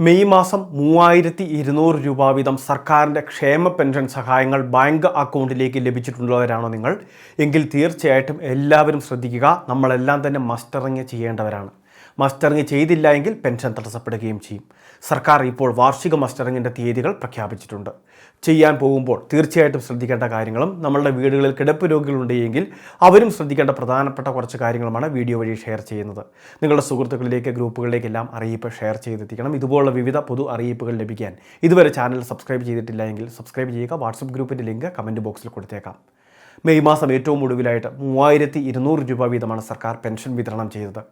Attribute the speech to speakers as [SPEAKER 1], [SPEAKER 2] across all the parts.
[SPEAKER 1] May മാസം മൂവായിരത്തി ഇരുന്നൂറ് രൂപ വീതം സർക്കാരിന്റെ ക്ഷേമ പെൻഷൻ സഹായങ്ങൾ ബാങ്ക് അക്കൗണ്ടിലേക്ക് ലഭിച്ചിട്ടുള്ളവരാണോ നിങ്ങൾ? എങ്കിൽ തീർച്ചയായിട്ടും എല്ലാവരും ശ്രദ്ധിക്കുക. നമ്മളെല്ലാം തന്നെ മസ്റ്ററിങ് ചെയ്യേണ്ടവരാണ്. മസ്റ്ററിങ് ചെയ്തില്ല എങ്കിൽ പെൻഷൻ തടസ്സപ്പെടുകയും ചെയ്യും. സർക്കാർ ഇപ്പോൾ വാർഷിക മസ്റ്ററിങ്ങിന്റെ തീയതികൾ പ്രഖ്യാപിച്ചിട്ടുണ്ട്. ചെയ്യാൻ പോകുമ്പോൾ തീർച്ചയായിട്ടും ശ്രദ്ധിക്കേണ്ട കാര്യങ്ങളും നമ്മളുടെ വീടുകളിൽ കിടപ്പ് രോഗികളുണ്ടെങ്കിൽ അവരും ശ്രദ്ധിക്കേണ്ട പ്രധാനപ്പെട്ട കുറച്ച് കാര്യങ്ങളുമാണ് വീഡിയോ വഴി ഷെയർ ചെയ്യുന്നത്. നിങ്ങളുടെ സുഹൃത്തുക്കളിലേക്ക് ഗ്രൂപ്പുകളിലേക്കെല്ലാം അറിയിപ്പ് ഷെയർ ചെയ്തെത്തിക്കണം. ഇതുപോലുള്ള വിവിധ പൊതു അറിയിപ്പുകൾ ലഭിക്കാൻ ഇതുവരെ ചാനൽ സബ്സ്ക്രൈബ് ചെയ്തിട്ടില്ല എങ്കിൽ സബ്സ്ക്രൈബ് ചെയ്യുക വാട്സപ്പ് ഗ്രൂപ്പിന്റെ ലിങ്ക് കമന്റ് ബോക്സിൽ കൊടുത്തേക്കാം. മെയ് മാസം ഏറ്റവും ഒടുവിലായിട്ട് മൂവായിരത്തി ഇരുന്നൂറ് രൂപ വീതമാണ് സർക്കാർ പെൻഷൻ വിതരണം ചെയ്തത്.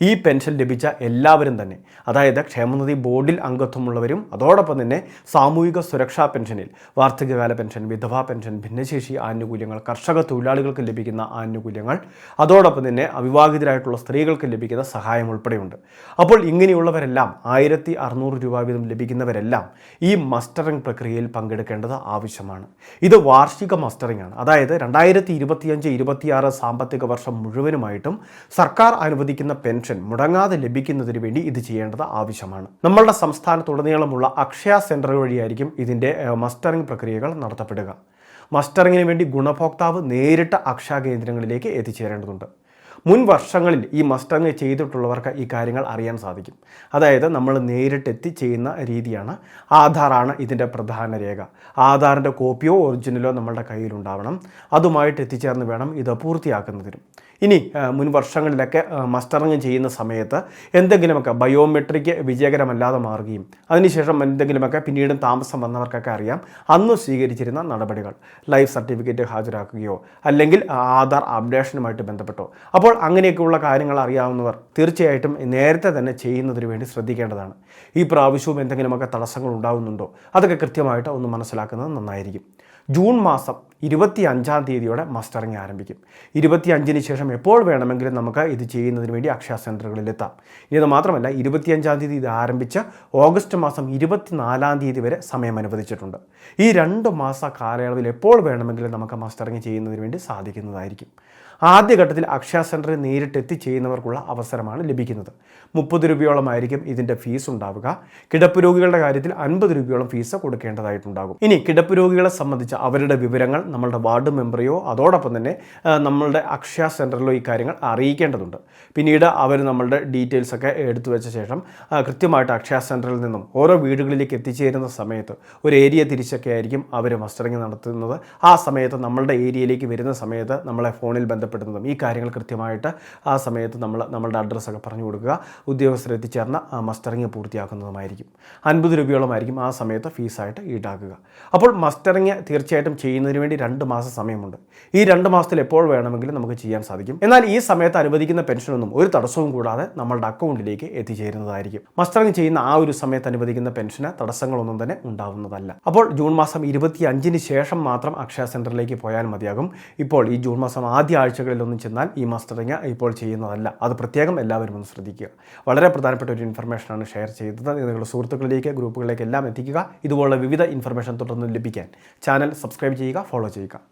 [SPEAKER 1] ഈ പെൻഷൻ ലഭിച്ച എല്ലാവരും തന്നെ അതായത് ക്ഷേമനിധി ബോർഡിൽ അംഗത്വമുള്ളവരും അതോടൊപ്പം തന്നെ സാമൂഹിക സുരക്ഷാ പെൻഷനിൽ വാർദ്ധക്യകാല പെൻഷൻ വിധവാ പെൻഷൻ ഭിന്നശേഷി ആനുകൂല്യങ്ങൾ കർഷക തൊഴിലാളികൾക്ക് ലഭിക്കുന്ന ആനുകൂല്യങ്ങൾ അതോടൊപ്പം തന്നെ അവിവാഹിതരായിട്ടുള്ള സ്ത്രീകൾക്ക് ലഭിക്കുന്ന സഹായം ഉൾപ്പെടെയുണ്ട്. അപ്പോൾ ഇങ്ങനെയുള്ളവരെല്ലാം ആയിരത്തി അറുന്നൂറ് രൂപ വീതം ലഭിക്കുന്നവരെല്ലാം ഈ മസ്റ്ററിംഗ് പ്രക്രിയയിൽ പങ്കെടുക്കേണ്ടത് ആവശ്യമാണ്. ഇത് വാർഷിക മസ്റ്ററിംഗ് ആണ്. അതായത് രണ്ടായിരത്തി ഇരുപത്തിയഞ്ച് ഇരുപത്തിയാറ് സാമ്പത്തിക വർഷം മുഴുവനുമായിട്ടും സർക്കാർ അനുവദിക്കുന്ന പെൻഷൻ മുടങ്ങാതെ ലഭിക്കുന്നതിന് വേണ്ടി ഇത് ചെയ്യേണ്ടത് ആവശ്യമാണ്. നമ്മളുടെ സംസ്ഥാനത്തുടനീളമുള്ള അക്ഷയ സെന്റർ വഴിയായിരിക്കും ഇതിന്റെ മസ്റ്ററിംഗ് പ്രക്രിയകൾ നടത്തപ്പെടുക. മസ്റ്ററിങ്ങിന് വേണ്ടി ഗുണഭോക്താവ് നേരിട്ട് അക്ഷയ കേന്ദ്രങ്ങളിലേക്ക് എത്തിച്ചേരേണ്ടതുണ്ട്. മുൻ വർഷങ്ങളിൽ ഈ മസ്റ്ററിങ് ചെയ്തിട്ടുള്ളവർക്ക് ഈ കാര്യങ്ങൾ അറിയാൻ സാധിക്കും. അതായത് നമ്മൾ നേരിട്ടെത്തി ചെയ്യുന്ന രീതിയാണ് ആധാറാണ് ഇതിന്റെ പ്രധാന രേഖ. ആധാറിന്റെ കോപ്പിയോ ഒറിജിനലോ നമ്മളുടെ കയ്യിലുണ്ടാവണം. അതുമായിട്ട് എത്തിച്ചേർന്ന് വേണം ഇത് പൂർത്തിയാക്കുന്നതിനും. ഇനി മുൻ വർഷങ്ങളിലൊക്കെ മസ്റ്ററിങ് ചെയ്യുന്ന സമയത്ത് എന്തെങ്കിലുമൊക്കെ ബയോമെട്രിക് വിജയകരമല്ലാതെ മാറുകയും അതിനുശേഷം എന്തെങ്കിലുമൊക്കെ പിന്നീട് താമസം വന്നവർക്കൊക്കെ അറിയാം അന്ന് സ്വീകരിച്ചിരുന്ന നടപടികൾ ലൈഫ് സർട്ടിഫിക്കറ്റ് ഹാജരാക്കുകയോ അല്ലെങ്കിൽ ആധാർ അപ്ഡേഷനുമായിട്ട് ബന്ധപ്പെട്ടോ. അപ്പോൾ അങ്ങനെയൊക്കെയുള്ള കാര്യങ്ങൾ അറിയാവുന്നവർ തീർച്ചയായിട്ടും നേരത്തെ തന്നെ ചെയ്യുന്നതിന് വേണ്ടി ശ്രദ്ധിക്കേണ്ടതാണ്. ഈ പ്രാവശ്യവും എന്തെങ്കിലുമൊക്കെ തടസ്സങ്ങൾ ഉണ്ടാകുന്നുണ്ടോ അതൊക്കെ കൃത്യമായിട്ട് ഒന്ന് മനസ്സിലാക്കുന്നത് നന്നായിരിക്കും. ജൂൺ മാസം ഇരുപത്തി അഞ്ചാം തീയതിയോടെ മസ്റ്ററിങ് ആരംഭിക്കും. ഇരുപത്തി അഞ്ചിന് ശേഷം എപ്പോൾ വേണമെങ്കിലും നമുക്ക് ഇത് ചെയ്യുന്നതിന് വേണ്ടി അക്ഷയ സെന്ററുകളിൽ ഇത് മാത്രമല്ല ഇരുപത്തിയഞ്ചാം തീയതി ഇത് ആരംഭിച്ച് ഓഗസ്റ്റ് മാസം ഇരുപത്തിനാലാം തീയതി വരെ സമയം അനുവദിച്ചിട്ടുണ്ട്. ഈ രണ്ട് മാസ കാലയളവിൽ എപ്പോൾ വേണമെങ്കിലും നമുക്ക് മസ്റ്ററിങ് ചെയ്യുന്നതിന് വേണ്ടി സാധിക്കുന്നതായിരിക്കും. ആദ്യഘട്ടത്തിൽ അക്ഷയ സെന്ററിൽ നേരിട്ട് എത്തി ചെയ്യുന്നവർക്കുള്ള അവസരമാണ് ലഭിക്കുന്നത്. മുപ്പത് രൂപയോളമായിരിക്കും ഇതിന്റെ ഫീസ് ഉണ്ടാവുക. കിടപ്പ് രോഗികളുടെ കാര്യത്തിൽ അൻപത് രൂപയോളം ഫീസ് കൊടുക്കേണ്ടതായിട്ടുണ്ടാകും. ഇനി കിടപ്പ് രോഗികളെ സംബന്ധിച്ച് അവരുടെ വിവരങ്ങൾ നമ്മളുടെ വാർഡ് മെമ്പറിയോ അതോടൊപ്പം തന്നെ നമ്മളുടെ അക്ഷയ സെന്ററിലോ ഈ കാര്യങ്ങൾ അറിയിക്കേണ്ടതുണ്ട്. പിന്നീട് അവർ നമ്മളുടെ ഡീറ്റെയിൽസൊക്കെ എടുത്തു വെച്ച ശേഷം കൃത്യമായിട്ട് അക്ഷയ സെന്ററിൽ നിന്നും ഓരോ വീടുകളിലേക്ക് എത്തിച്ചേരുന്ന സമയത്ത് ഒരു ഏരിയ തിരിച്ചൊക്കെ ആയിരിക്കും അവർ മസ്റ്ററിങ് നടത്തുന്നത്. ആ സമയത്ത് നമ്മളുടെ ഏരിയയിലേക്ക് വരുന്ന സമയത്ത് നമ്മളെ ഫോണിൽ ബന്ധപ്പെടുന്നതും ഈ കാര്യങ്ങൾ കൃത്യമായിട്ട് ആ സമയത്ത് നമ്മൾ നമ്മളുടെ അഡ്രസ്സൊക്കെ പറഞ്ഞു കൊടുക്കുക. ഉദ്യോഗസ്ഥരെ എത്തിച്ചേർന്ന മസ്റ്ററിങ് പൂർത്തിയാക്കുന്നതുമായിരിക്കും. അൻപത് രൂപയോളമായിരിക്കും ആ സമയത്ത് ഫീസായിട്ട് ഈടാക്കുക. അപ്പോൾ മസ്റ്ററിങ് തീർച്ചയായിട്ടും ചെയ്യുന്നതിന് വേണ്ടി രണ്ട് മാസം സമയമുണ്ട്. ഈ രണ്ട് മാസത്തിൽ എപ്പോൾ വേണമെങ്കിലും നമുക്ക് ചെയ്യാൻ സാധിക്കും. എന്നാൽ ഈ സമയത്ത് അനുവദിക്കുന്ന പെൻഷനൊന്നും ഒരു തടസ്സവും കൂടാതെ നമ്മളുടെ അക്കൗണ്ടിലേക്ക് എത്തിച്ചേരുന്നതായിരിക്കും. മസ്റ്ററിങ് ചെയ്യുന്ന ആ ഒരു സമയത്ത് അനുവദിക്കുന്ന പെൻഷന് തടസ്സങ്ങളൊന്നും തന്നെ ഉണ്ടാവുന്നതല്ല. അപ്പോൾ ജൂൺ മാസം ഇരുപത്തി അഞ്ചിന് ശേഷം മാത്രം അക്ഷയ സെന്ററിലേക്ക് പോയാൽ മതിയാകും. ഇപ്പോൾ ഈ ജൂൺ മാസം ആദ്യ ആഴ്ചകളിലൊന്നും ചെന്നാൽ ഈ മസ്റ്ററിങ് ഇപ്പോൾ ചെയ്യുന്നതല്ല. അത് പ്രത്യേകം എല്ലാവരും ഒന്ന് ശ്രദ്ധിക്കുക. വളരെ പ്രധാനപ്പെട്ട ഒരു ഇൻഫർമേഷനാണ് ഷെയർ ചെയ്തത്. നിങ്ങളുടെ സുഹൃത്തുക്കളിലേക്ക് ഗ്രൂപ്പുകളിലേക്ക് എല്ലാം എത്തിക്കുക. ഇതുപോലുള്ള വിവിധ ഇൻഫർമേഷൻ തുടർന്ന് ലഭിക്കാൻ ചാനൽ സബ്സ്ക്രൈബ് ചെയ്യുക ഫോളോ 어려워